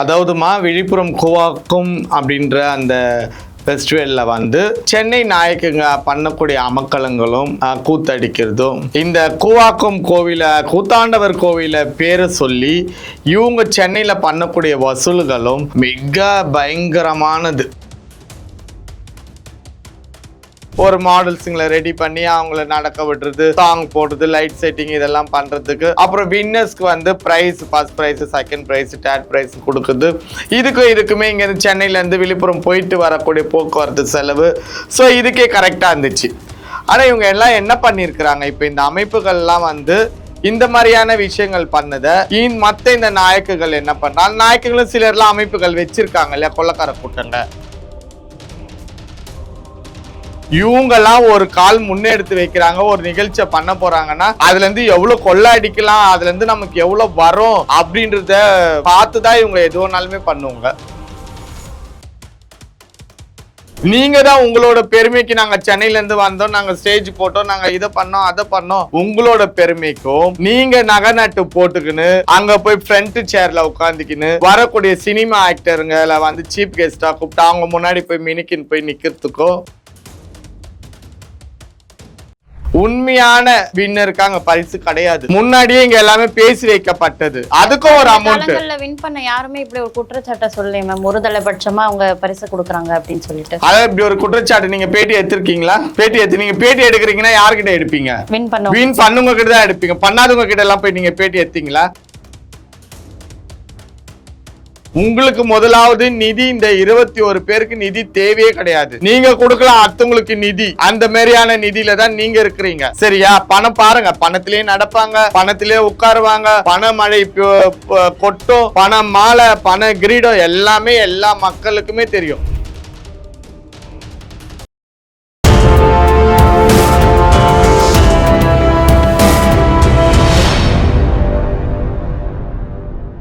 அதாவதுமா விழுப்புரம் கூவாக்கும் அப்படின்ற அந்த ஃபெஸ்டிவலில் வந்து சென்னை நாயக்குங்க பண்ணக்கூடிய அமக்கலங்களும் கூத்தடிக்கிறதும் இந்த கூவாக்கம் கோவிலை கூத்தாண்டவர் கோவிலை பேரை சொல்லி இவங்க சென்னையில் பண்ணக்கூடிய வசூல்களும் மிக பயங்கரமானது. ஒரு மாடல்ஸுங்களை ரெடி பண்ணி அவங்கள நடக்க விடுறது சாங் போடுறது லைட் செட்டிங் இதெல்லாம் பண்றதுக்கு. அப்புறம் வின்னர்ஸ்க்கு வந்து prize first prize second prize third prize கொடுக்குது இதுக்கும் இதுக்குமே இங்கேருந்து சென்னையிலேருந்து விழுப்புரம் போயிட்டு வரக்கூடிய போக்குவரத்து செலவு. ஸோ இதுக்கே கரெக்டாக இருந்துச்சு. ஆனால் இவங்க எல்லாம் என்ன பண்ணியிருக்கிறாங்க? இப்போ இந்த அமைப்புகள்லாம் வந்து இந்த மாதிரியான விஷயங்கள் பண்ணதை. மற்ற இந்த நாயக்குகள் என்ன பண்ணுறாங்க நாயக்குகளும் சிலர்லாம் அமைப்புகள் வச்சிருக்காங்க இல்லையா? கொள்ளக்கார கூட்டங்க. இவங்கெல்லாம் ஒரு கால் முன்னெடுத்து வைக்கிறாங்க ஒரு நிகழ்ச்சியை பண்ண போறாங்கன்னா அதுல இருந்து எவ்வளவு கொள்ள அடிக்கலாம் அதுல இருந்து நமக்கு எவ்வளவு வரும் அப்படின்றத பார்த்து தான் இவங்க எது வேணாலுமே பண்ணுவாங்க. நீங்க தான் உங்களோட பெருமைக்கு நாங்க சென்னையில இருந்து வந்தோம் நாங்க ஸ்டேஜ் போட்டோம் நாங்க இதை பண்ணோம் அதை பண்ணோம். உங்களோட பெருமைக்கும் நீங்க நகை நட்டு போட்டுக்கின்னு அங்க போய் ஃப்ரண்ட் சேர்ல உட்காந்துக்கின்னு வரக்கூடிய சினிமா ஆக்டருங்களை வந்து சீஃப் கெஸ்டா கூப்பிட்டு அவங்க முன்னாடி போய் மினிக்கின்னு போய் நிக்கிறதுக்கும் உண்மையான வின்னருக்கு அங்க பரிசு கிடையாது. முன்னாடியே இங்க எல்லாமே பேசி வைக்கப்பட்டது. அதுக்கும் ஒரு அமௌண்ட் வின் பண்ண யாருமே இப்படி ஒரு குற்றச்சாட்டை சொல்லலையே மேம் ஒரு தலைபட்சமா அவங்க பரிசு கொடுக்குறாங்க அப்படின்னு சொல்லிட்டு. அதாவது இப்படி ஒரு குற்றச்சாட்டு நீங்க பேட்டி எடுத்திருக்கீங்களா? பேட்டி எடுத்து நீங்க பேட்டி எடுக்கிறீங்கன்னா யார்கிட்ட எடுப்பீங்க? வின் பண்ண வீண் பண்ணுங்க கிட்ட தான் எடுப்பீங்க. பண்ணாதவங்க கிட்ட எல்லாம் போய் நீங்க பேட்டி எடுத்தீங்களா? உங்களுக்கு முதலாவது நிதி இந்த இருபத்தி ஒரு பேருக்கு நிதி தேவையே கிடையாது. நீங்க கொடுக்கலாம் அடுத்தவங்களுக்கு நிதி. அந்த மாதிரியான நிதியில தான் நீங்க இருக்கிறீங்க. சரியா? பணம் பாருங்க. பணத்திலேயே நடப்பாங்க. பணத்திலேயே உட்காருவாங்க. பண மழை பொ- பொ- கொட்டும். பண மாலை பண கிரீடம் எல்லாமே எல்லா மக்களுக்குமே தெரியும்.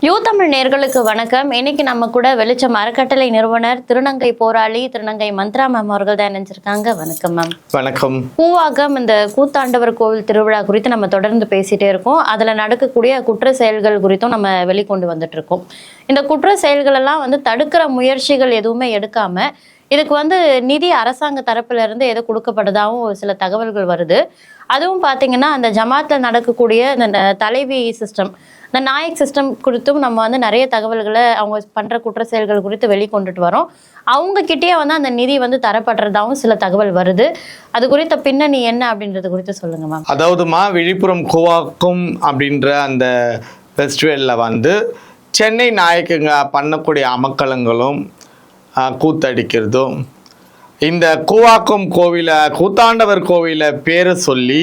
யூ தமிழ் நேர்களுக்கு வணக்கம். இன்னைக்கு நம்ம கூட வெளிச்சம் அறக்கட்டளை நிறுவனர் திருநங்கை போராளி திருநங்கை மந்த்ரா மேம் அவர்கள் தான் நினைச்சிருக்காங்க வணக்கம் மேம் வணக்கம். பூவாகம் இந்த கூத்தாண்டவர் கோவில் திருவிழா குறித்து நம்ம தொடர்ந்து பேசிட்டே இருக்கோம். அதுல நடக்கக்கூடிய குற்ற செயல்கள் குறித்தும் நம்ம வெளிக்கொண்டு வந்துட்டு இருக்கோம். இந்த குற்ற செயல்கள் எல்லாம் வந்து தடுக்கிற முயற்சிகள் எதுவுமே எடுக்காம இதுக்கு வந்து நிதி அரசாங்க தரப்புல இருந்து ஏதோ கொடுக்கப்படுதாவும் ஒரு சில தகவல்கள் வருது. அதுவும் பாத்தீங்கன்னா அந்த ஜமாத்ல நடக்கக்கூடிய இந்த தலைவி சிஸ்டம் இந்த நாயக் சிஸ்டம் குறித்தும் நம்ம வந்து நிறைய தகவல்களை அவங்க பண்ற குற்ற செயல்கள் குறித்து வெளிக்கொண்டுட்டு வரோம். அவங்க வந்து அந்த நிதி வந்து தரப்படுறதாவும் சில தகவல் வருது. அது குறித்த பின்னணி என்ன அப்படின்றது குறித்து சொல்லுங்க மேம். அதாவதுமா விழுப்புரம் கோவாக்கும் அப்படின்ற அந்த ஃபெஸ்டிவலில் வந்து சென்னை நாயக்குங்க பண்ணக்கூடிய அமக்கலங்களும் கூத்தடிக்கிறதும். இந்த கூவாக்கம் கோவிலை கூத்தாண்டவர் கோவிலை பேரை சொல்லி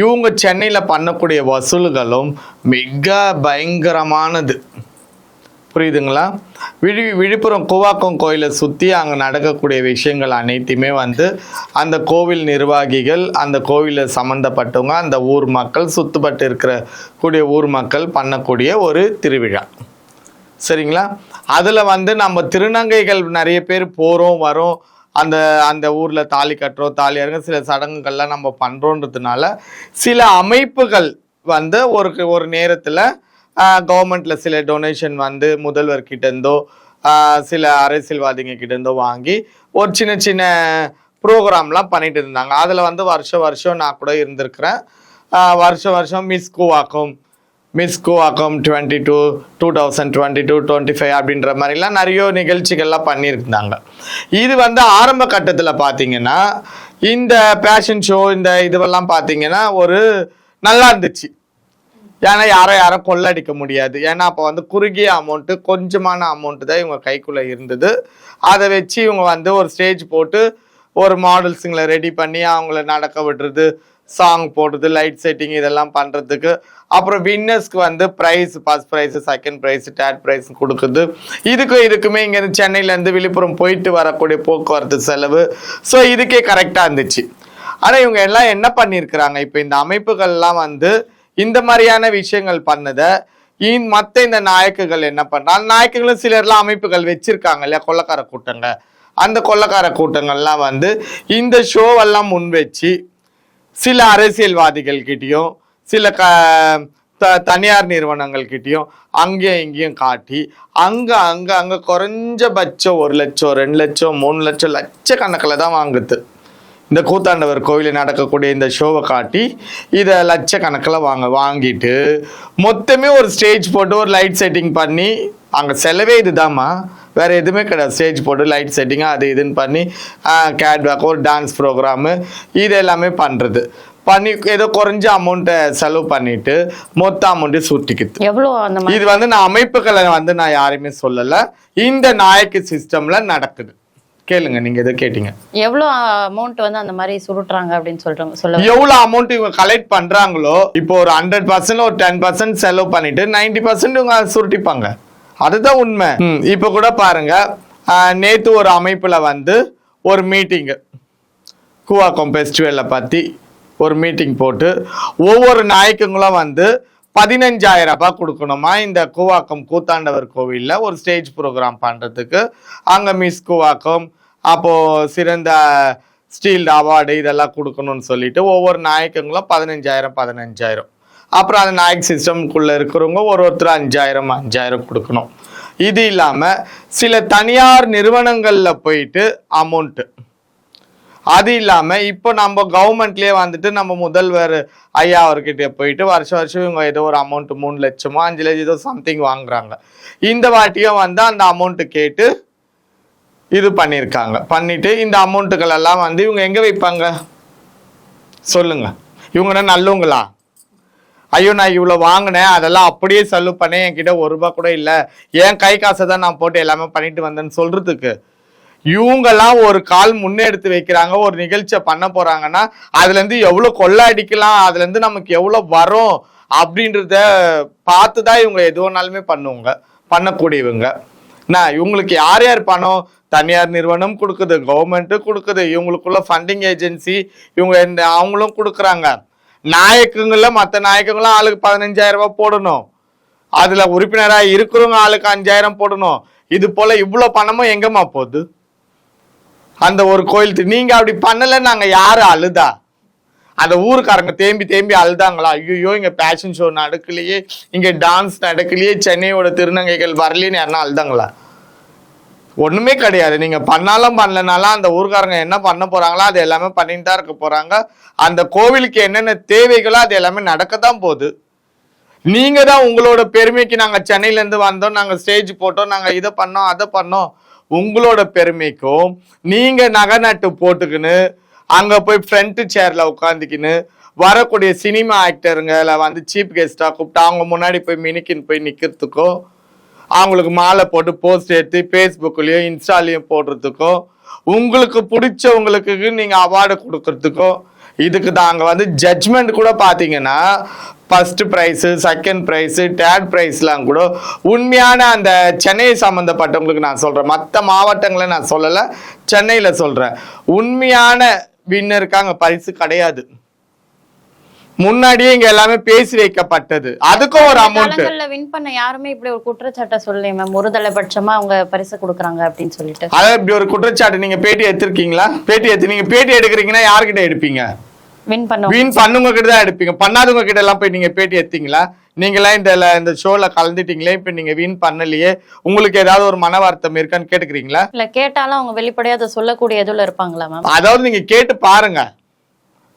இவங்க சென்னையில் பண்ணக்கூடிய வசூல்களும் மிக பயங்கரமானது. புரியுதுங்களா? விழி விழுப்புரம் கூவாக்கம் கோயிலை சுற்றி அங்கே நடக்கக்கூடிய விஷயங்கள் அனைத்துமே வந்து அந்த கோவில் நிர்வாகிகள் அந்த கோவிலில் சம்மந்தப்பட்டவங்க அந்த ஊர் மக்கள் சுத்துப்பட்டு இருக்கிற கூடிய ஊர் மக்கள் பண்ணக்கூடிய ஒரு திருவிழா. சரிங்களா? அதில் வந்து நம்ம திருநங்கைகள் நிறைய பேர் போகிறோம் வரோம். அந்த அந்த ஊரில் தாலி கட்டுறோம் தாலி இறங்க சில சடங்குகள்லாம் நம்ம பண்ணுறோன்றதுனால சில அமைப்புகள் வந்து ஒரு ஒரு நேரத்தில் கவர்மெண்ட்டில் சில டொனேஷன் வந்து முதல்வர்கிட்ட இருந்தோ சில அரசியல்வாதிங்க கிட்டேருந்தோ வாங்கி ஒரு சின்ன சின்ன ப்ரோக்ராம்லாம் பண்ணிட்டு இருந்தாங்க. அதில் வந்து வருஷம் வருஷம் நான் கூட இருந்திருக்கிறேன். வருஷம் வருஷம் மிஸ் கூவாக்கும் மிஸ் அகம் twenty two two thousand twenty two twenty five அப்படின்ற மாதிரிலாம் நிறைய நிகழ்ச்சிகள்லாம் பண்ணியிருந்தாங்க. இது வந்து ஆரம்ப கட்டத்தில் பார்த்தீங்கன்னா இந்த பேஷன் ஷோ இந்த இதுவெல்லாம் பார்த்தீங்கன்னா ஒரு நல்லா இருந்துச்சு. ஏன்னா யாரோ யாரும் கொள்ளடிக்க முடியாது. ஏன்னா அப்போ வந்து குறுகிய அமௌண்ட்டு கொஞ்சமான அமௌண்ட்டு தான் இவங்க கைக்குள்ளே இருந்தது. அதை வச்சு இவங்க வந்து ஒரு ஸ்டேஜ் போட்டு ஒரு மாடல்ஸுங்களை ரெடி பண்ணி அவங்கள நடக்க விடுறது சாங் போடுறது லைட் செட்டிங் இதெல்லாம் பண்ணுறதுக்கு அப்புறம் வின்னர்ஸ்க்கு வந்து prize first prize second prize third prize கொடுக்குது இதுக்கும் இதுக்குமே இங்கேருந்து சென்னையிலேருந்து விழுப்புரம் போயிட்டு வரக்கூடிய போக்குவரத்து செலவு. ஸோ இதுக்கே கரெக்டாக இருந்துச்சு. ஆனால் இவங்க எல்லாம் என்ன பண்ணியிருக்கிறாங்க? இப்போ இந்த அமைப்புகள்லாம் வந்து இந்த மாதிரியான விஷயங்கள் பண்ணதை மற்ற இந்த நாயக்குகள் என்ன பண்ணுறாங்க நாயக்குகளும் சிலர்லாம் அமைப்புகள் வச்சுருக்காங்க இல்லையா? கொள்ளக்கார கூட்டங்க. அந்த கொள்ளக்கார கூட்டங்கள்லாம் வந்து இந்த ஷோவெல்லாம் முன் வச்சு சில அரசியல்வாதிகள் கிட்டேயும் சில க த தனியார் நிறுவனங்கள்கிட்டயும் அங்கேயும் இங்கேயும் காட்டி அங்கே அங்கே அங்கே குறைஞ்சபட்சம் ஒரு லட்சம் ரெண்டு லட்சம் மூணு லட்சம் லட்சக்கணக்கில் தான் வாங்குது. இந்த கூத்தாண்டவர் கோயிலில் நடக்கக்கூடிய இந்த ஷோவை காட்டி இதை லட்சக்கணக்கில் வாங்க வாங்கிட்டு மொத்தமே ஒரு ஸ்டேஜ் போட்டு ஒரு லைட் செட்டிங் பண்ணி அங்கே செலவே இதுதாம்மா. வேற எதுவுமே கிடையாது. ஸ்டேஜ் போட்டு லைட் செட்டிங் அது இதுன்னு பண்ணி கேட்வாக் ஒரு டான்ஸ் ப்ரோக்ராமு இது எல்லாமே பண்ணுறது பண்ணி ஏதோ குறைஞ்ச அமௌண்ட்டை செலவு பண்ணிட்டு மொத்த அமௌண்ட்டை சுட்டிக்குது எவ்வளோ அந்த இது வந்து நான் அமைப்புகளை வந்து நான் யாரையுமே சொல்லலை. இந்த நாயக்கு சிஸ்டம்ல நடக்குது. கேளுங்க நீங்க எதை கேட்டீங்க? எவ்வளோ அமௌண்ட் வந்து அந்த மாதிரி சுருட்டுறாங்க அப்படின்னு சொல்றாங்க சொல்ல எவ்வளவு அமௌண்ட் இவங்க கலெக்ட் பண்றாங்களோ இப்போ ஒரு ஹண்ட்ரட் பர்சன்ட் ஒரு டென் பர்சன்ட் செலவு பண்ணிட்டு நைன்டி பர்சன்ட் இவங்க சுருட்டிப்பாங்க. அதுதான் உண்மை. இப்போ கூட பாருங்க நேத்து ஒரு அமைப்புல வந்து ஒரு மீட்டிங்கு கூவாக்கம் ஃபெஸ்டிவலை பற்றி ஒரு மீட்டிங் போட்டு ஒவ்வொரு நாயக்குங்களும் வந்து பதினஞ்சாயிரம் ரூபாய் கொடுக்கணுமா? இந்த கூவாக்கம் கூத்தாண்டவர் கோவிலில் ஒரு ஸ்டேஜ் ப்ரோக்ராம் பண்ணுறதுக்கு அங்கே மிஸ் கூவாக்கம் அப்போது சிறந்த ஸ்டீல் அவார்டு இதெல்லாம் கொடுக்கணும்னு சொல்லிட்டு ஒவ்வொரு நாயக்கங்களும் பதினஞ்சாயிரம் பதினஞ்சாயிரம். அப்புறம் அந்த நாயக் சிஸ்டம்குள்ளே இருக்கிறவங்க ஒரு ஒருத்தர் அஞ்சாயிரம் அஞ்சாயிரம் கொடுக்கணும். இது இல்லாமல் சில தனியார் நிறுவனங்களில் போயிட்டு அமௌண்ட்டு அது இல்லாமல் இப்போ நம்ம கவர்மெண்ட்லேயே வந்துட்டு நம்ம முதல்வர் ஐயா அவர்கிட்ட போயிட்டு வருஷம் வருஷம் இவங்க ஏதோ ஒரு அமௌண்ட் மூணு லட்சமோ அஞ்சு லட்சம் ஏதோ சம்திங் வாங்குறாங்க. இந்த வாட்டியும் வந்து அந்த அமௌண்ட்டு கேட்டு இது பண்ணியிருக்காங்க பண்ணிட்டு இந்த அமௌண்ட்டுகள் எல்லாம் வந்து இவங்க எங்கே வைப்பாங்க? சொல்லுங்க. இவங்கன்னா நல்லவங்களா? ஐயோ நான் இவ்வளோ வாங்கினேன் அதெல்லாம் அப்படியே செலவு பண்ணேன் என்கிட்ட ஒரு ரூபா கூட இல்லை. என் கை காசை தான் நான் போட்டு எல்லாமே பண்ணிட்டு வந்தேன்னு சொல்றதுக்கு. இவங்கெல்லாம் ஒரு கால் முன்னெடுத்து வைக்கிறாங்க ஒரு நிகழ்ச்சியை பண்ண போறாங்கன்னா அதுல இருந்து எவ்வளவு கொள்ளை அடிக்கலாம் அதுல இருந்து நமக்கு எவ்வளவு வரும் அப்படின்றத பார்த்து தான் இவங்க எது வேணாலுமே பண்ணுவாங்க பண்ணக்கூடியவங்க. நான் இவங்களுக்கு யார் யார் பணம்? தனியார் நிறுவனம் கொடுக்குது கவர்மெண்ட்டும் கொடுக்குது இவங்களுக்குள்ள ஃபண்டிங் ஏஜென்சி இவங்க இந்த அவங்களும் கொடுக்குறாங்க. நாயக்கங்களில் மற்ற நாயக்கங்களும் ஆளுக்கு பதினஞ்சாயிரம் ரூபாய் போடணும். அதுல உறுப்பினராக இருக்கிறவங்க ஆளுக்கு அஞ்சாயிரம் போடணும். இது போல இவ்வளோ பணமும் எங்கம்மா போகுது? அந்த ஒரு கோயில் நீங்க அப்படி பண்ணல நாங்க யாரு அழுதா? அந்த ஊருக்காரங்க தேம்பி தேம்பி அழுதாங்களா? ஐயோ இங்க பேஷன் ஷோ நடக்கலையே. இங்க டான்ஸ் நடக்கலையே. சென்னையோட திருநங்கைகள் வரலைன்னு யாருன்னா அழுதாங்களா? ஒன்றுமே கிடையாது. நீங்கள் பண்ணாலும் பண்ணலனாலும் அந்த ஊர்க்காரங்க என்ன பண்ண போகிறாங்களோ அது எல்லாமே பண்ணிட்டு தான் இருக்க போகிறாங்க அந்த கோவிலுக்கு என்னென்ன தேவைகளோ அது எல்லாமே நடக்க தான் போகுது. நீங்கள் தான் உங்களோட பெருமைக்கு நாங்கள் சென்னையிலேருந்து வந்தோம். நாங்கள் ஸ்டேஜ் போட்டோம். நாங்கள் இதை பண்ணோம் அதை பண்ணோம். உங்களோட பெருமைக்கும் நீங்கள் நகை நட்டு போட்டுக்கின்னு அங்கே போய் ஃப்ரண்ட்டு சேரில் உட்காந்துக்கின்னு வரக்கூடிய சினிமா ஆக்டருங்களை வந்து சீஃப் கெஸ்ட்டாக கூப்பிட்டு அவங்க முன்னாடி போய் மினிக்கின்னு போய் நிற்கிறதுக்கும் அவங்களுக்கு மாலை போட்டு போஸ்ட் எடுத்து ஃபேஸ்புக்லேயும் இன்ஸ்டாலையும் போடுறதுக்கோ உங்களுக்கு பிடிச்சவங்களுக்கு நீங்கள் அவார்டு கொடுக்கறதுக்கோ இதுக்கு தாங்க வந்து ஜட்ஜ்மெண்ட் கூட பார்த்தீங்கன்னா first prize second prize third ப்ரைஸ்லாம் கூட உண்மையான அந்த சென்னை சம்மந்தப்பட்டவங்களுக்கு நான் சொல்கிறேன் மற்ற மாவட்டங்களை நான் சொல்லலை சென்னையில் சொல்கிறேன் உண்மையான வின்னருக்கு அங்கே பரிசு கிடையாது. முன்னாடியே இங்க எல்லாமே பேசி வைக்கப்பட்டது. அதுக்கும் ஒரு அமௌண்ட் வின் பண்ண யாருமே இப்படி ஒரு குற்றச்சாட்டை சொல்லலையே மேம் ஒரு தலைபட்சமா அவங்க பரிசு கொடுக்குறாங்க அப்படின்னு சொல்லிட்டு. அதாவது இப்படி ஒரு குற்றச்சாட்டு நீங்க பேட்டி எடுத்திருக்கீங்களா? பேட்டி எடுத்து நீங்க பேட்டி எடுக்கிறீங்கன்னா யார்கிட்ட எடுப்பீங்க? வின் பண்ண வீண் பண்ணுங்க கிட்ட தான் எடுப்பீங்க. பண்ணாதவங்க கிட்ட எல்லாம் போய் நீங்க பேட்டி எடுத்தீங்களா? நீங்களாம் இந்த இந்த ஷோல கலந்துட்டீங்களே இப்ப நீங்க வீண் பண்ணலையே. உங்களுக்கு ஏதாவது ஒரு மன வருத்தம் இருக்கான்னு கேட்டுக்கிறீங்களா? இல்ல கேட்டாலும் அவங்க வெளிப்படையா அதை சொல்லக்கூடிய இதுல இருப்பாங்களா மேம் அதாவது நீங்க கேட்டு பாருங்க.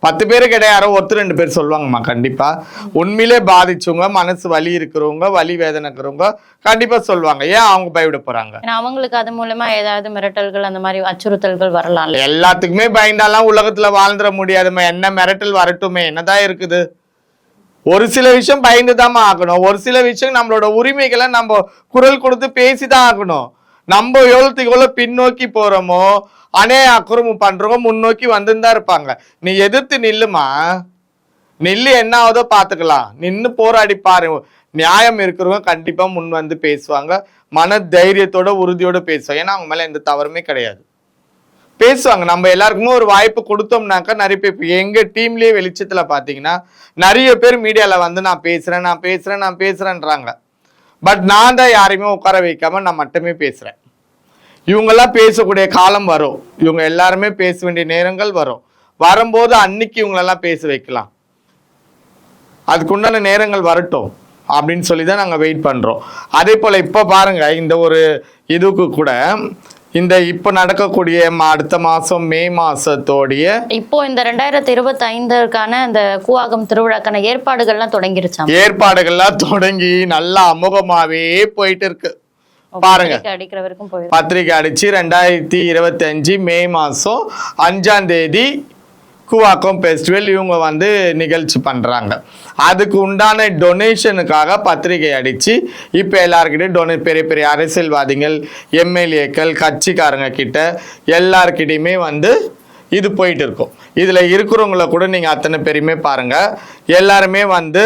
பத்து பேரு கிட்ட யாரோ ஒருத்தர் ரெண்டு பேர் சொல்லுவாங்கம்மா கண்டிப்பா. உண்மையிலே பாதிச்சவங்க மனசு வலி இருக்கிறவங்க வலி வேதனை இருக்கிறவங்க கண்டிப்பா சொல்லுவாங்க. ஏன் அவங்க போறாங்க? ஏன்னா அவங்களுக்கு அது மூலமா ஏதாவது மிரட்டல்கள் அந்த மாதிரி அச்சுறுத்தல்கள் வரலாம்ல எல்லாத்துக்குமே பயந்தாலாம் உலகத்துல வாழ்ந்துட முடியாதும்மா. என்ன மிரட்டல் வரட்டுமே? என்னதான் இருக்குது? ஒரு சில விஷயம் பயந்துதாம்மா ஆகணும். ஒரு சில விஷயம் நம்மளோட உரிமைகளை நம்ம குரல் கொடுத்து பேசிதான் ஆகணும். நம்ம எவ்வளோத்துக்கு எவ்வளோ பின்னோக்கி போறோமோ அனே அக்குறமும் பண்ணுறவங்க முன்னோக்கி வந்துன்னு தான் இருப்பாங்க. நீ எதிர்த்து நில்லுமா? நில்லு என்ன ஆகுதோ பார்த்துக்கலாம் நின்று போராடி பாரு. நியாயம் இருக்கிறவங்க கண்டிப்பா முன் வந்து பேசுவாங்க. மன தைரியத்தோட உறுதியோட பேசுவாங்க. ஏன்னா அவங்க மேல எந்த தவறுமே கிடையாது. பேசுவாங்க. நம்ம எல்லாருக்குமே ஒரு வாய்ப்பு கொடுத்தோம்னாக்கா நிறைய பேர் இப்ப எங்க டீம்லயே வெளிச்சத்துல பாத்தீங்கன்னா நிறைய பேர் மீடியால வந்து நான் பேசுறேன் நான் பேசுறேன் நான் பேசுறேன்றாங்க. பட் நான் தான் யாரையுமே உட்கார வைக்காம நான் மட்டுமே பேசுறேன். இவங்கெல்லாம் பேசக்கூடிய காலம் வரும். இவங்க எல்லாருமே பேச வேண்டிய நேரங்கள் வரும். வரும்போது அன்னைக்கு இவங்களெல்லாம் பேச வைக்கலாம். அதுக்குண்டான நேரங்கள் வரட்டும் அப்படின்னு சொல்லி தான் நாங்கள் வெயிட் பண்ணுறோம் அதே போல் இப்போ பாருங்கள் இந்த ஒரு இதுக்கு கூட இந்த இப்போ நடக்கக்கூடிய அடுத்த மாதம் மே மாதத்தோடைய இப்போ இந்த ரெண்டாயிரத்தி இருபத்தி ஐந்துக்கான இந்த கூவாகம் திருவிழாக்கான ஏற்பாடுகள்லாம் தொடங்கிருச்சாம்? ஏற்பாடுகள்லாம் தொடங்கி நல்லா அமுகமாகவே போயிட்டு இருக்கு. பாருங்க. பத்திரிக்கை அடிச்சு ரெண்டாயிரத்தி இருபத்தஞ்சு மே மாதம் அஞ்சாம் தேதி கூவாக்கம் ஃபெஸ்டிவல் இவங்க வந்து நிகழ்ச்சி பண்ணுறாங்க அதுக்கு உண்டான டொனேஷனுக்காக பத்திரிகை அடித்து இப்போ எல்லாருக்கிட்டையும் டொனே பெரிய பெரிய அரசியல்வாதிகள் எம்எல்ஏக்கள் கட்சிக்காரங்க கிட்ட எல்லார்கிட்டையுமே வந்து இது போயிட்டு இருக்கும். இதில் இருக்கிறவங்கள கூட நீங்கள் அத்தனை பேரையுமே பாருங்கள் எல்லாருமே வந்து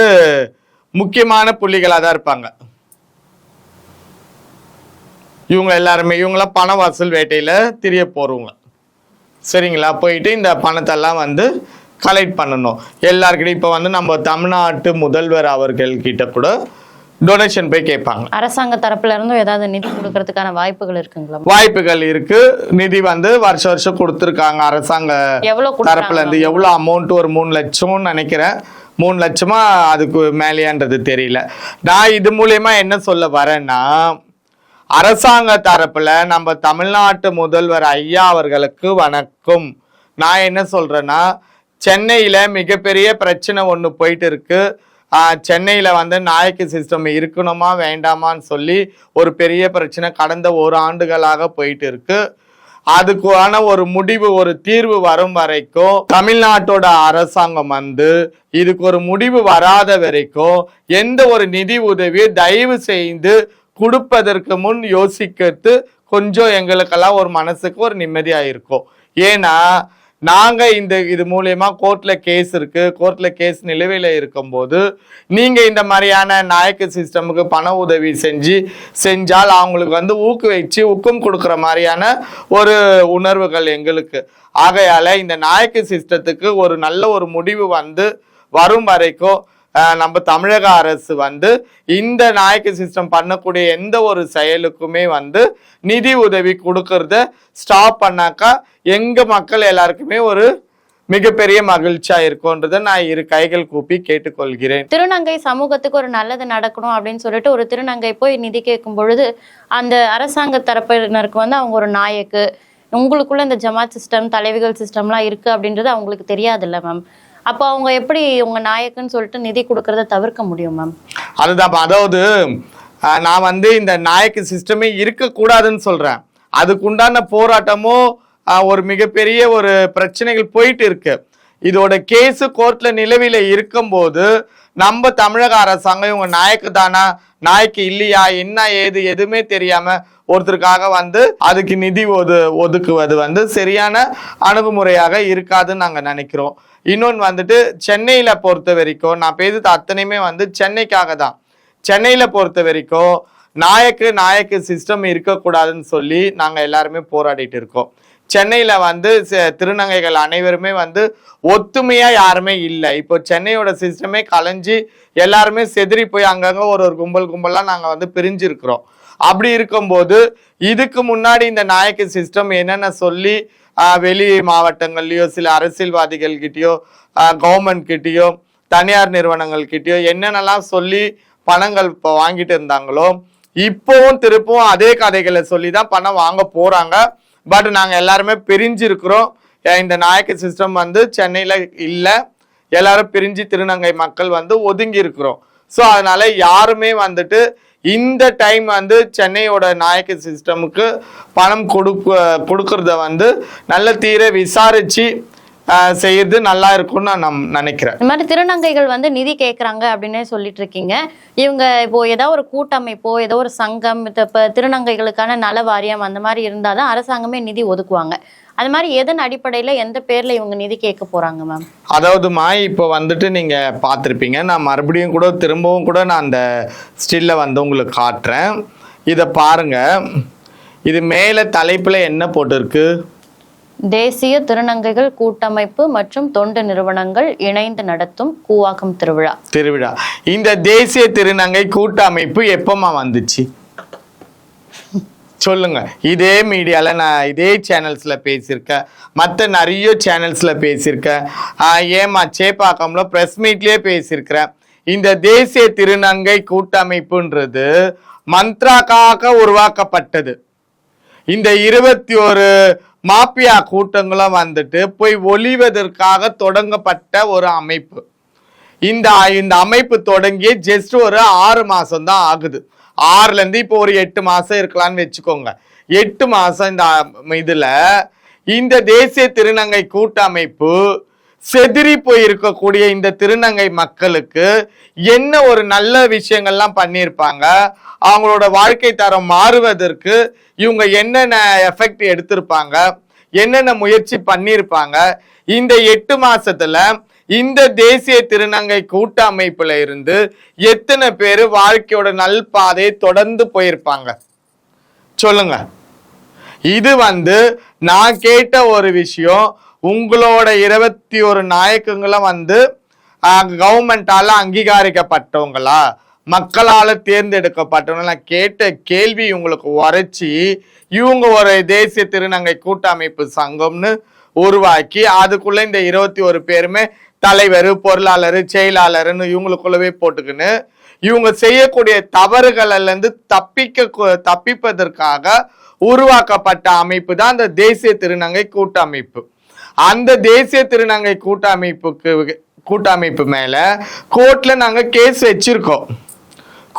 முக்கியமான புள்ளிகளாக தான் இருப்பாங்க. இவங்க எல்லாருமே இவங்களாம் பண வசூல் வேட்டையில் திரிய போகிறவங்க சரிங்களா? போயிட்டு இந்த பணத்தெல்லாம் வந்து கலெக்ட் பண்ணணும். எல்லாருக்கிட்டையும் இப்போ வந்து நம்ம தமிழ்நாட்டு முதல்வர் அவர்கள் கிட்ட கூட டொனேஷன் போய் கேட்பாங்க. அரசாங்க தரப்புல இருந்தும் ஏதாவது நிதி கொடுக்கறதுக்கான வாய்ப்புகள் இருக்குங்களா? வாய்ப்புகள் இருக்கு. நிதி வந்து வருஷம் வருஷம் கொடுத்துருக்காங்க அரசாங்க தரப்புல இருந்து. எவ்வளோ அமௌண்ட் ஒரு மூணு லட்சம்னு நினைக்கிறேன். மூணு லட்சமா அதுக்கு மேலேன்றது தெரியல. நான் இது மூலியமா என்ன சொல்ல வரேன்னா அரசாங்க தரப்புல நம்ம தமிழ்நாட்டு முதல்வர் ஐயா அவர்களுக்கு வணக்கம். நான் என்ன சொல்றேன்னா சென்னையில மிகப்பெரிய பிரச்சனை ஒன்று போயிட்டு இருக்கு சென்னையில் வந்து நாயக்கு சிஸ்டம் இருக்கணுமா வேண்டாமான்னு சொல்லி ஒரு பெரிய பிரச்சனை கடந்த ஒரு ஆண்டுகளாக போயிட்டு இருக்கு அதுக்கான ஒரு முடிவு ஒரு தீர்வு வரும் வரைக்கும் தமிழ்நாட்டோட அரசாங்கம் வந்து இதுக்கு ஒரு முடிவு வராத வரைக்கும் எந்த ஒரு நிதி உதவியை தயவு செய்து கொடுப்பதற்கு முன் யோசிக்கிறது கொஞ்சம் எங்களுக்கெல்லாம் ஒரு மனசுக்கு ஒரு நிம்மதியாக இருக்கும் ஏன்னா நாங்கள் இந்த இது மூலயமா கோர்ட்டில் கேஸ் இருக்குது கோர்ட்டில் கேஸ் நிலுவையில் இருக்கும்போது நீங்கள் இந்த மாதிரியான நாயக்க சிஸ்டமுக்கு பண உதவி செஞ்சு செஞ்சால் அவங்களுக்கு வந்து ஊக்குவிச்சு ஊக்கம் கொடுக்குற மாதிரியான ஒரு உணர்வுகள் எங்களுக்கு. ஆகையால் இந்த நாயக்க சிஸ்டத்துக்கு ஒரு நல்ல ஒரு முடிவு வந்து வரும் வரைக்கும் நம்ம தமிழக அரசு வந்து இந்த நாயக்கு சிஸ்டம் பண்ணக்கூடிய எந்த ஒரு செயலுக்குமே வந்து நிதி உதவி கொடுக்கறத ஸ்டாப் பண்ணாக்கா எங்க மக்கள் எல்லாருக்குமே ஒரு மிகப்பெரிய மகிழ்ச்சியா இருக்கும்ன்றதை நான் இரு கைகள் கூப்பி கேட்டுக்கொள்கிறேன். திருநங்கை சமூகத்துக்கு ஒரு நல்லது நடக்கணும் அப்படின்னு சொல்லிட்டு ஒரு திருநங்கை போய் நிதி கேட்கும் பொழுது அந்த அரசாங்க தரப்பினருக்கு வந்து அவங்க ஒரு நாயக்கு உங்களுக்குள்ள இந்த ஜமாத் சிஸ்டம் தலைவிகள் சிஸ்டம்லாம் இருக்கு அப்படின்றது அவங்களுக்கு தெரியாதுல்ல மேம் அப்போ அவங்க எப்படி உங்க நாயக்குன்னு சொல்லிட்டு நிதி கொடுக்கறத தவிர்க்க முடியும் மேம்? அதுதான் அதாவது நான் வந்து இந்த நாயக்கு சிஸ்டமே இருக்கக்கூடாதுன்னு சொல்கிறேன் அதுக்குண்டான போராட்டமும் ஒரு மிகப்பெரிய ஒரு பிரச்சனைகள் போயிட்டு இருக்கு. இதோட கேஸ் கோர்ட்ல நிலவில இருக்கும்போது நம்ம தமிழக அரசாங்கம் இவங்க நாயக்கு தானா? நாய்க்கு இல்லையா? என்ன ஏது எதுவுமே தெரியாம ஒருத்தருக்காக வந்து அதுக்கு நிதி ஒது ஒதுக்குவது வந்து சரியான அணுகுமுறையாக இருக்காதுன்னு நாங்க நினைக்கிறோம். இன்னொன்று வந்துட்டு சென்னையில பொறுத்த வரைக்கும் நான் பேசுறது அத்தனையுமே வந்து சென்னைக்காக தான். சென்னையில பொறுத்த வரைக்கும் நாயக்கு நாயக்கு சிஸ்டம் இருக்கக்கூடாதுன்னு சொல்லி நாங்கள் எல்லாருமே போராடிட்டு இருக்கோம். சென்னையில வந்து ச- திருநங்கைகள் அனைவருமே வந்து ஒத்துமையா யாருமே இல்லை. இப்போ சென்னையோட சிஸ்டமே கலைஞ்சி எல்லாருமே செதறி போய் அங்கங்க ஒரு ஒரு கும்பல் கும்பலாக நாங்க வந்து பிரிஞ்சிருக்கிறோம். அப்படி இருக்கும்போது இதுக்கு முன்னாடி இந்த நாயக்கு சிஸ்டம் என்னென்ன சொல்லி வெளி மாவட்டங்கள்லையோ சில அரசியல்வாதிகள் கிட்டயோ கவர்மெண்ட் கிட்டயோ தனியார் நிறுவனங்கள் கிட்டயோ என்னென்னலாம் சொல்லி பணங்கள் இப்போ வாங்கிட்டு இருந்தாங்களோ இப்போவும் திருப்பவும் அதே கதைகளை சொல்லி தான் பணம் வாங்க போறாங்க. பட் நாங்கள் எல்லாருமே பிரிஞ்சிருக்கிறோம். இந்த நாயக்க சிஸ்டம் வந்து சென்னையில் இல்லை. எல்லாரும் பிரிஞ்சு திருநங்கை மக்கள் வந்து ஒதுங்கி இருக்கிறோம். ஸோ அதனால யாருமே வந்துட்டு இந்த டைம் வந்து சென்னையோட நாயக்க சிஸ்டமுக்கு பணம் கொடுக்க கொடுக்கறத வந்து நல்ல தீர விசாரித்து செய்யறது நல்லா இருக்கும்னு நான் நினைக்கிறேன். இந்த மாதிரி திருநங்கைகள் வந்து நிதி கேட்குறாங்க அப்படின்னே சொல்லிட்டு இருக்கீங்க இவங்க இப்போ ஏதோ ஒரு கூட்டமைப்போ ஏதோ ஒரு சங்கம் இப்போ திருநங்கைகளுக்கான நல வாரியம் அந்த மாதிரி இருந்தால் தான் அரசாங்கமே நிதி ஒதுக்குவாங்க. அது மாதிரி எதன் அடிப்படையில் எந்த பேரில் இவங்க நிதி கேட்க போகிறாங்க மேம் அதாவதுமா இப்போ வந்துட்டு நீங்கள் பார்த்துருப்பீங்க. நான் மறுபடியும் கூட திரும்பவும் கூட நான் அந்த ஸ்டில்லை வந்து உங்களுக்கு காட்டுறேன். இதை பாருங்க. இது மேலே தலைப்பில் என்ன போட்டிருக்கு? தேசிய திருநங்கைகள் கூட்டமைப்பு மற்றும் தொண்டு நிறுவனங்கள் இணைந்து நடத்தும் கூவாக்கம் திருவிழா. திருவிழா. இந்த தேசிய திருநங்கை கூட்டமைப்பு எப்பமா வந்துச்சு? சொல்லுங்க. இதே மீடியால நான் இதே சேனல்ஸ்ல பேசியிருக்கேன். மற்ற நிறைய சேனல்ஸ்ல பேசியிருக்கேன். ஏமா சேப்பாக்கம்ல ப்ரெஸ் மீட்லயே பேசியிருக்கிறேன். இந்த தேசிய திருநங்கை கூட்டமைப்புன்றது மந்த்ராக்காக உருவாக்கப்பட்டது. இந்த இருபத்தி ஒரு மாப்பியா கூட்டங்களும் வந்துட்டு போய் ஒளிவதற்காக தொடங்கப்பட்ட ஒரு அமைப்பு. இந்த இந்த அமைப்பு தொடங்கி ஜஸ்ட் ஒரு ஆறு மாதம் தான் ஆகுது ஆறுலேருந்து இப்போ ஒரு எட்டு மாதம் இருக்கலாம்னு வச்சுக்கோங்க. எட்டு மாதம் இந்த இதில் இந்த தேசிய திருநங்கை கூட்டமைப்பு செதிரி போயிருக்கக்கூடிய இந்த திருநங்கை மக்களுக்கு என்ன ஒரு நல்ல விஷயங்கள்லாம் பண்ணியிருப்பாங்க? அவங்களோட வாழ்க்கை தரம் மாறுவதற்கு இவங்க என்னென்ன எஃபெக்ட் எடுத்திருப்பாங்க? என்னென்ன முயற்சி பண்ணியிருப்பாங்க? இந்த எட்டு மாசத்துல இந்த தேசிய திருநங்கை கூட்டமைப்புல இருந்து எத்தனை பேர் வாழ்க்கையோட நல் பாதையை தொடர்ந்து போயிருப்பாங்க? சொல்லுங்க. இது வந்து நான் கேட்ட ஒரு விஷயம் உங்களோட இருபத்தி ஒரு நாயக்கங்களும் வந்து கவர்மெண்டால அங்கீகரிக்கப்பட்டவங்களா? மக்களால் தேர்ந்தெடுக்கப்பட்டவங்க நான் கேட்ட கேள்வி உங்களுக்கு உரைச்சி இவங்க ஒரு தேசிய திருநங்கை கூட்டமைப்பு சங்கம்னு உருவாக்கி அதுக்குள்ள இந்த இருபத்தி ஒரு பேருமே தலைவர் பொருளாளர் செயலாளர்னு இவங்களுக்குள்ளவே போட்டுக்கின்னு இவங்க செய்யக்கூடிய தவறுகளிலிருந்து தப்பிக்க தப்பிப்பதற்காக உருவாக்கப்பட்ட அமைப்பு தான் அந்த தேசிய திருநங்கை கூட்டமைப்பு. அந்த தேசிய திருநங்கை கூட்டமைப்புக்கு கூட்டமைப்பு மேல கோர்ட்ல நாங்க கேஸ் வச்சிருக்கோம்.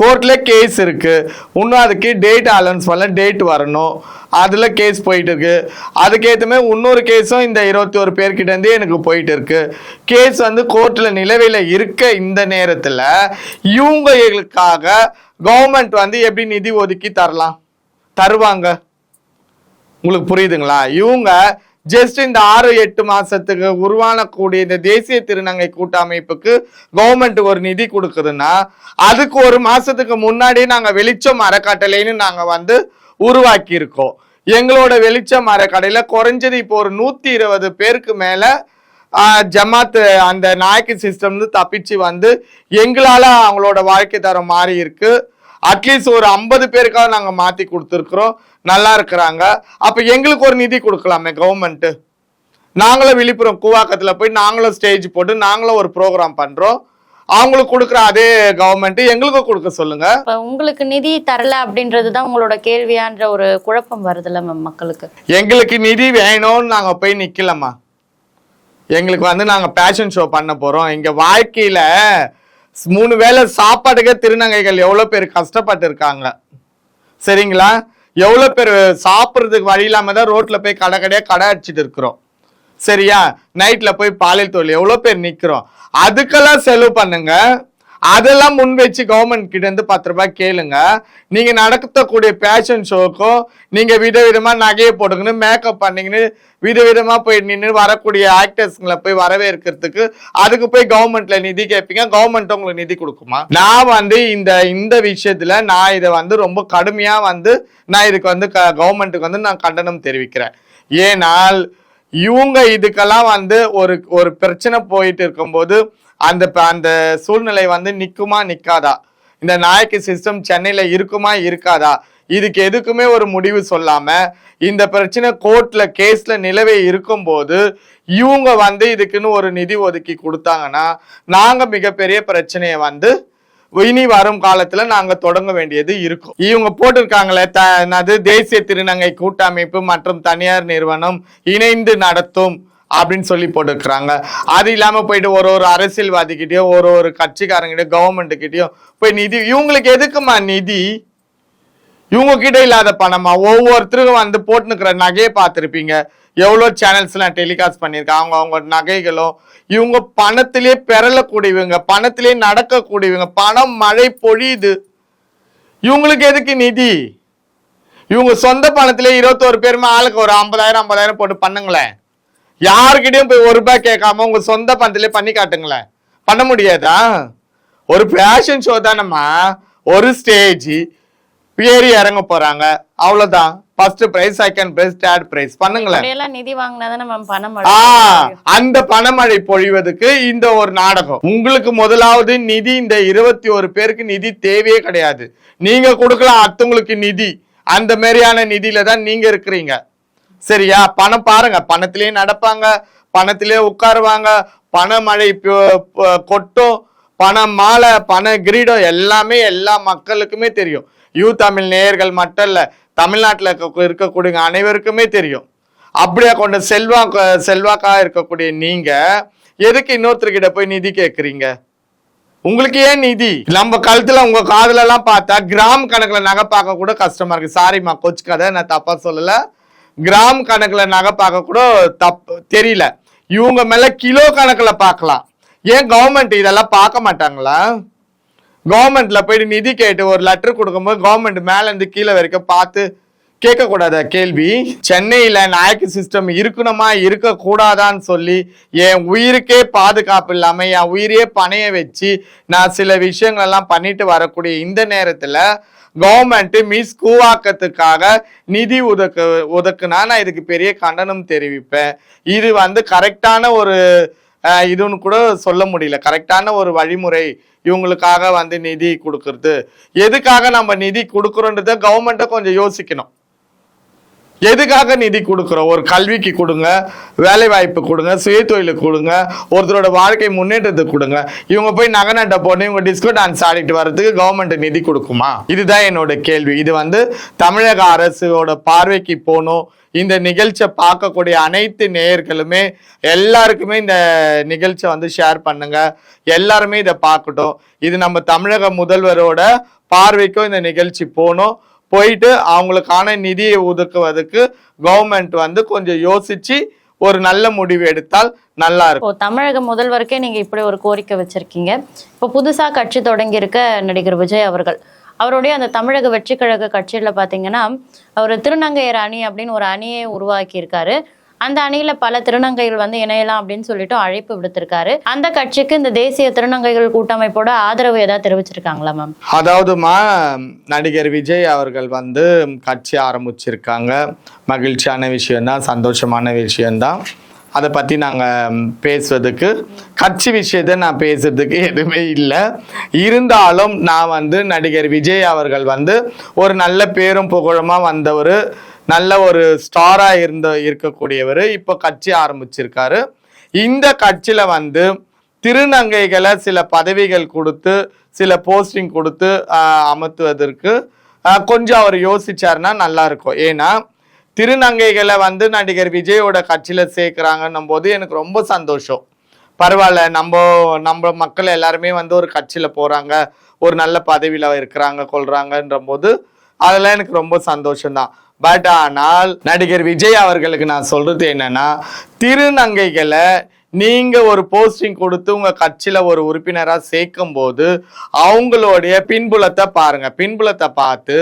கோர்ட்ல கேஸ் இருக்கு. இன்னும் அதுக்கு டேட் அலன்ஸ் பண்ண டேட் வரணும். அதுல கேஸ் போயிட்டு இருக்கு. அதுக்கேற்ற மாதிரி இன்னொரு கேஸும் இந்த இருபத்தி ஒரு பேர்கிட்ட இருந்தே எனக்கு போயிட்டு இருக்கு. கேஸ் வந்து கோர்ட்ல நிலவையில இருக்க இந்த நேரத்துல இவங்களுக்காக கவர்மெண்ட் வந்து எப்படி நிதி ஒதுக்கி தரலாம்? தருவாங்க. உங்களுக்கு புரியுதுங்களா? இவங்க ஜஸ்ட் இந்த ஆறு எட்டு மாசத்துக்கு உருவானக்கூடிய இந்த தேசிய திருநங்கை கூட்டமைப்புக்கு கவர்மெண்ட் ஒரு நிதி கொடுக்குதுன்னா அதுக்கு ஒரு மாசத்துக்கு முன்னாடியே நாங்க வெளிச்சம் அறக்கட்டளைன்னு நாங்க வந்து உருவாக்கி இருக்கோம் எங்களோட வெளிச்சம் அறக்கடையில குறைஞ்சது இப்போ ஒரு நூத்தி இருபது பேருக்கு மேல ஜமாத்து ஜமாத் அந்த நாயக்கு சிஸ்டம்னு தப்பிச்சு வந்து எங்களால அவங்களோட வாழ்க்கை தரம் மாறி இருக்கு அட்லீஸ்ட் ஒரு ஐம்பது பேருக்காவது நாங்க மாத்தி கொடுத்துருக்குறோம். நல்லா இருக்கிறாங்க. அப்ப எங்களுக்கு ஒரு நிதி கொடுக்கலாமே கவர்மெண்ட் நாங்களும் விழுப்புரம் கூவாக்கத்துல போய் நாங்களும் ஸ்டேஜ் போட்டு நாங்களும் ஒரு ப்ரோக்ராம் பண்றோம். அவங்களுக்கு கொடுக்குற அதே கவர்மெண்ட் எங்களுக்கும் கொடுக்க சொல்லுங்க. உங்களுக்கு நிதி தரல அப்படின்றது தான் உங்களோட கேள்வியான்ற ஒரு குழப்பம் வருதுல்ல மேம் மக்களுக்கு? எங்களுக்கு நிதி வேணும்னு நாங்க போய் நிக்கலம்மா. எங்களுக்கு வந்து நாங்க பேஷன் ஷோ பண்ண போறோம். இங்க வாழ்க்கையில மூணு வேளை சாப்பாட்டுக்கே திருநங்கைகள் எவ்வளோ பேர் கஷ்டப்பட்டு இருக்காங்க சரிங்களா? எவ்வளோ பேர் சாப்பிட்றதுக்கு வழி இல்லாமல் தான் ரோட்டில் போய் கடை கடையாக கடை அடிச்சிட்டு இருக்கிறோம். சரியா? நைட்டில் போய் பாலியல் தொழில் எவ்வளோ பேர் நிற்கிறோம் அதுக்கெல்லாம் செலவு பண்ணுங்கள் அதெல்லாம் முன் வச்சு கவர்மெண்ட் கிட்ட இருந்து பத்து ரூபாய் கேளுங்க. நீங்க நடத்தக்கூடிய பேஷன் ஷோக்கும் நீங்க விதவிதமா நகையை போட்டுக்கின்னு மேக்கப் பண்ணீங்கன்னு விதவிதமா போய் நின்று வரக்கூடிய ஆக்டர்ஸ்ங்களை போய் வரவேற்கிறதுக்கு அதுக்கு போய் கவர்மெண்ட்ல நிதி கேட்பீங்க. கவர்மெண்ட் உங்களுக்கு நிதி கொடுக்குமா? நான் வந்து இந்த இந்த விஷயத்துல நான் இதை வந்து ரொம்ப கடுமையா வந்து நான் இதுக்கு வந்து கவர்மெண்ட்டுக்கு வந்து நான் கண்டனம் தெரிவிக்கிறேன். ஏனால் இவங்க இதுக்கெல்லாம் வந்து ஒரு ஒரு பிரச்சனை போயிட்டு இருக்கும்போது அந்த அந்த சூழ்நிலை வந்து நிற்குமா நிற்காதா இந்த நாயக்கு சிஸ்டம் சென்னையில் இருக்குமா இருக்காதா? இதுக்கு எதுக்குமே ஒரு முடிவு சொல்லாம இந்த பிரச்சனை கோர்ட்ல கேஸ்ல நிலவே இருக்கும்போது இவங்க வந்து இதுக்குன்னு ஒரு நிதி ஒதுக்கி கொடுத்தாங்கன்னா நாங்க மிகப்பெரிய பிரச்சனையை வந்து இனி வரும் காலத்துல நாங்க தொடங்க வேண்டியது இருக்கும். இவங்க போட்டிருக்காங்களே த என்னது தேசிய திருநங்கை கூட்டமைப்பு மற்றும் தனியார் நிறுவனம் இணைந்து நடத்தும் அப்படின்னு சொல்லி போட்டிருக்கிறாங்க. அது இல்லாம போயிட்டு ஒரு ஒரு அரசியல்வாதிகிட்டயும் ஒரு ஒரு கட்சிக்காரங்கிட்டயும் கவர்மெண்ட் கிட்டயும் போய் நிதி இவங்களுக்கு எதுக்குமா நிதி? இவங்க கிட்ட இல்லாத பணமா? ஒவ்வொருத்தருக்கும் வந்து போட்டுனுக்கிற நகையை பார்த்துருப்பீங்க. எவ்வளோ சேனல்ஸ்லாம் டெலிகாஸ்ட் பண்ணியிருக்காங்க அவங்க அவங்க நகைகளும் இவங்க பணத்திலே பெறலக்கூடியவங்க பணத்திலே நடக்கக்கூடியவங்க பணம் மழை பொழியுது. இவங்களுக்கு எதுக்கு நிதி? இவங்க சொந்த பணத்திலே இருபத்தோரு பேருமே ஆளுக்கு ஒரு ஐம்பதாயிரம் ஐம்பதாயிரம் போட்டு பண்ணுங்களேன். யாருக்கிட்டையும் போய் ஒரு ரூபாய் கேட்காம உங்க சொந்த பணத்திலே பண்ணி காட்டுங்களேன். பண்ண முடியாதா? ஒரு ஃபேஷன் ஷோ தானம்மா. ஒரு ஸ்டேஜ் ஏறி இறங்க போறாங்க. அவ்வளவுதான். First prize second prize third prize பண்ணுங்களேன். நிதி. அந்த பணமழை பொழிவதற்கு இந்த ஒரு நாடகம். உங்களுக்கு முதலாவது நிதி இந்த இருபத்தி ஒரு பேருக்கு நிதி தேவையே கிடையாது. நீங்க கொடுக்கலாம் அடுத்தவங்களுக்கு நிதி. அந்த மாதிரியான நிதியில தான் நீங்க இருக்கிறீங்க. சரியா? பணம் பாருங்க. பணத்திலே நடப்பாங்க. பணத்திலே உட்காருவாங்க. பணமழை கொட்டும். பணம் மாலை பண கிரீடம் எல்லாமே எல்லா மக்களுக்குமே தெரியும். யூ தமிழ் நேயர்கள் மட்டும் இல்லை தமிழ்நாட்டில் இருக்க இருக்கக்கூடிய அனைவருக்குமே தெரியும். அப்படியா கொண்ட செல்வாக்க செல்வாக்காக இருக்கக்கூடிய நீங்கள் எதுக்கு இன்னொருத்தர்கிட்ட போய் நிதி கேட்குறீங்க உங்களுக்கு ஏன் நிதி? நம்ம கழுத்துல உங்க காதுல எல்லாம் பார்த்தா கிராம் கணக்குல நகை பார்க்க கூட கஷ்டமா இருக்கு. சாரிம்மா கொச்சுக்காத நான் தப்பா சொல்லல. கிராம் கணக்குல நகை பார்க்க கூட தப்பு தெரியல. இவங்க மேல கிலோ கணக்குல பார்க்கலாம். ஏன் கவர்மெண்ட் இதெல்லாம் பார்க்க மாட்டாங்களா? கவர்மெண்ட்ல போயிட்டு நிதி கேட்டு ஒரு லெட்டர் கொடுக்கும்போது கவர்மெண்ட் மேல இருந்து கீழே வரைக்கும் பார்த்து கேட்கக்கூடாத கேள்வி. சென்னையில நாயக்கு சிஸ்டம் இருக்கணுமா இருக்க கூடாதான்னு சொல்லி என் உயிருக்கே பாதுகாப்பு இல்லாம என் உயிரையே பணைய வச்சு நான் சில விஷயங்கள் எல்லாம் பண்ணிட்டு வரக்கூடிய இந்த நேரத்துல கவர்மெண்ட் மிஸ் கூவாக்கத்துக்காக நிதி ஒதுக்கு ஒதுக்குனா நான் இதுக்கு பெரிய கண்டனம் தெரிவிப்பேன். இது வந்து கரெக்டான ஒரு இதுன்னு கூட சொல்ல முடியல. கரெக்டான ஒரு வழிமுறை இவங்களுக்காக வந்து நிதி கொடுக்கறது. எதுக்காக நம்ம நிதி கொடுக்குறோன்றத கவர்மெண்ட்டை கொஞ்சம் யோசிக்கணும். எதுக்காக நிதி கொடுக்குறோம்? ஒரு கல்விக்கு கொடுங்க வேலை வாய்ப்பு கொடுங்க சுயதொழிலுக்கு கொடுங்க ஒருத்தரோட வாழ்க்கை முன்னேற்றத்துக்கு கொடுங்க. இவங்க போய் நகை நட்ட போட்டு இவங்க டிஸ்கோ டான்ஸ் ஆடிட்டு வர்றதுக்கு கவர்மெண்ட் நிதி கொடுக்குமா? இதுதான் என்னோட கேள்வி. இது வந்து தமிழக அரசோட பார்வைக்கு போகணும். இந்த நிகழ்ச்சியை பார்க்கக்கூடிய அனைத்து நேயர்களுமே எல்லாருக்குமே இந்த நிகழ்ச்சியை வந்து ஷேர் பண்ணுங்க. எல்லாருமே இதை பார்க்கட்டும். இது நம்ம தமிழக முதல்வரோட பார்வைக்கும் இந்த நிகழ்ச்சி போகணும். போயிட்டு அவங்களுக்கான நிதியை ஒதுக்குவதற்கு கவர்மெண்ட் வந்து கொஞ்சம் யோசிச்சு ஒரு நல்ல முடிவு எடுத்தால் நல்லா இருக்கும். தமிழக முதல்வருக்கே நீங்க இப்படி ஒரு கோரிக்கை வச்சிருக்கீங்க. இப்போ புதுசா கட்சி தொடங்கி இருக்க நடிகர் விஜய் அவர்கள் அவருடைய அந்த தமிழக வெற்றி கழக கட்சியில பாத்தீங்கன்னா அவர் திருநங்கையர் அணி அப்படின்னு ஒரு அணியை உருவாக்கி இருக்காரு அந்த அணியில பல திருநங்கைகள் வந்து இணையலாம் அப்படின்னு சொல்லிட்டு அழைப்பு விடுத்திருக்காரு. அந்த கட்சிக்கு இந்த தேசிய திருநங்கைகள் கூட்டமைப்போட ஆதரவு ஏதாவது தெரிவிச்சிருக்காங்களா மேம் அதாவதுமா நடிகர் விஜய் அவர்கள் வந்து கட்சி ஆரம்பிச்சிருக்காங்க. மகிழ்ச்சியான விஷயம்தான் சந்தோஷமான விஷயம்தான். அதை பற்றி நாங்கள் பேசுவதுக்கு கட்சி விஷயத்தை நான் பேசுறதுக்கு எதுவுமே இல்லை. இருந்தாலும் நான் வந்து நடிகர் விஜய் அவர்கள் வந்து ஒரு நல்ல பேரும் புகழுமாக ஒரு நல்ல ஒரு ஸ்டாராக இருந்த இருக்கக்கூடியவர். இப்போ கட்சி ஆரம்பிச்சிருக்காரு. இந்த கட்சியில் வந்து திருநங்கைகளை சில பதவிகள் கொடுத்து சில போஸ்டிங் கொடுத்து அமர்த்துவதற்கு கொஞ்சம் அவர் யோசிச்சாருன்னா நல்லா இருக்கும் ஏன்னா திருநங்கைகளை வந்து நடிகர் விஜயோட கட்சியில சேர்க்கிறாங்கன்னும் போது எனக்கு ரொம்ப சந்தோஷம். பரவாயில்ல நம்ம நம்ம மக்கள் எல்லாருமே வந்து ஒரு கட்சியில போறாங்க. ஒரு நல்ல பதவியில இருக்கிறாங்க கொள்றாங்கன்ற போது அதெல்லாம் எனக்கு ரொம்ப சந்தோஷம்தான். பட் ஆனால் நடிகர் விஜய் அவர்களுக்கு நான் சொல்றது என்னன்னா திருநங்கைகளை நீங்க ஒரு போஸ்டிங் கொடுத்து உங்க கட்சியில ஒரு உறுப்பினரா சேர்க்கும் போது அவங்களுடைய பின்புலத்தை பாருங்க. பின்புலத்தை பார்த்து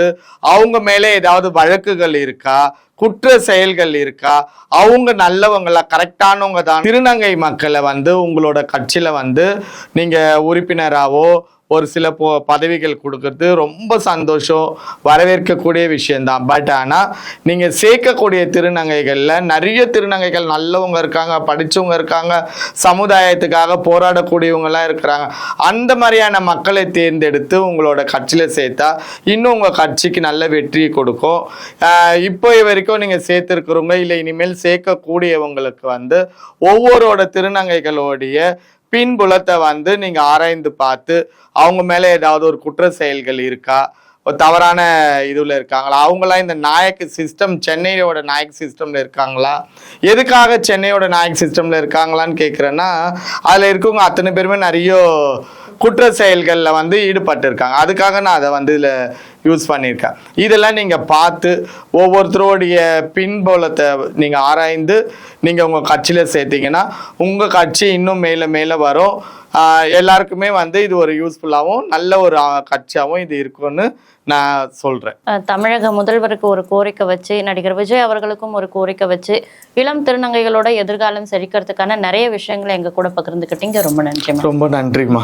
அவங்க மேலே ஏதாவது வழக்குகள் இருக்கா குற்ற செயல்கள் இருக்கா அவங்க நல்லவங்களா கரெக்டானவங்க தான். திருநங்கை மக்களை வந்து உங்களோட கட்சியில வந்து நீங்க உறுப்பினராவோ ஒரு சில போ பதவிகள் கொடுக்கறது ரொம்ப சந்தோஷம் வரவேற்கக்கூடிய விஷயந்தான் பட் ஆனால் நீங்கள் சேர்க்கக்கூடிய திருநங்கைகளில் நிறைய திருநங்கைகள் நல்லவங்க இருக்காங்க படித்தவங்க இருக்காங்க சமுதாயத்துக்காக போராடக்கூடியவங்களாம் இருக்கிறாங்க. அந்த மாதிரியான மக்களை தேர்ந்தெடுத்து உங்களோட கட்சியில் சேர்த்தா இன்னும் உங்கள் கட்சிக்கு நல்ல வெற்றி கொடுக்கும். இப்போ வரைக்கும் நீங்கள் சேர்த்துருக்குறவங்க இல்லை இனிமேல் சேர்க்கக்கூடியவங்களுக்கு வந்து ஒவ்வொருவோட திருநங்கைகளுடைய பின்புலத்தை வந்து நீங்க ஆராய்ந்து பார்த்து அவங்க மேல ஏதாவது ஒரு குற்ற செயல்கள் இருக்கா? ஒரு தவறான இதுல இருக்காங்களா? அவங்களாம் இந்த நாயக் சிஸ்டம் சென்னையோட நாயக் சிஸ்டம்ல இருக்காங்களா? எதுக்காக சென்னையோட நாயக் சிஸ்டம்ல இருக்காங்களான்னு கேட்குறேன்னா அதுல இருக்கவங்க அத்தனை பேருமே நிறைய குற்ற செயல்கள்ல வந்து ஈடுபட்டு இருக்காங்க அதுக்காக நான் அதை வந்து இதுல யூஸ் பண்ணியிருக்கேன். இதெல்லாம் நீங்க பார்த்து ஒவ்வொருத்தருடைய பின்புலத்தை நீங்க ஆராய்ந்து நீங்க உங்க கட்சியில சேர்த்தீங்கன்னா உங்க கட்சி இன்னும் மேல மேல வரும். எல்லாருக்குமே வந்து இது ஒரு யூஸ்ஃபுல்லாகவும் நல்ல ஒரு கட்சியாகவும் இது இருக்கும்னு நான் சொல்றேன். அஹ் தமிழக முதல்வருக்கு ஒரு கோரிக்கை வச்சு நடிகர் விஜய் அவர்களுக்கும் ஒரு கோரிக்கை வச்சு இளம் திருநங்கைகளோட எதிர்காலம் செழிக்கிறதுக்கான நிறைய விஷயங்களை எங்க கூட பகிர்ந்துக்கிட்டீங்க. ரொம்ப நன்றி ரொம்ப நன்றிம்மா.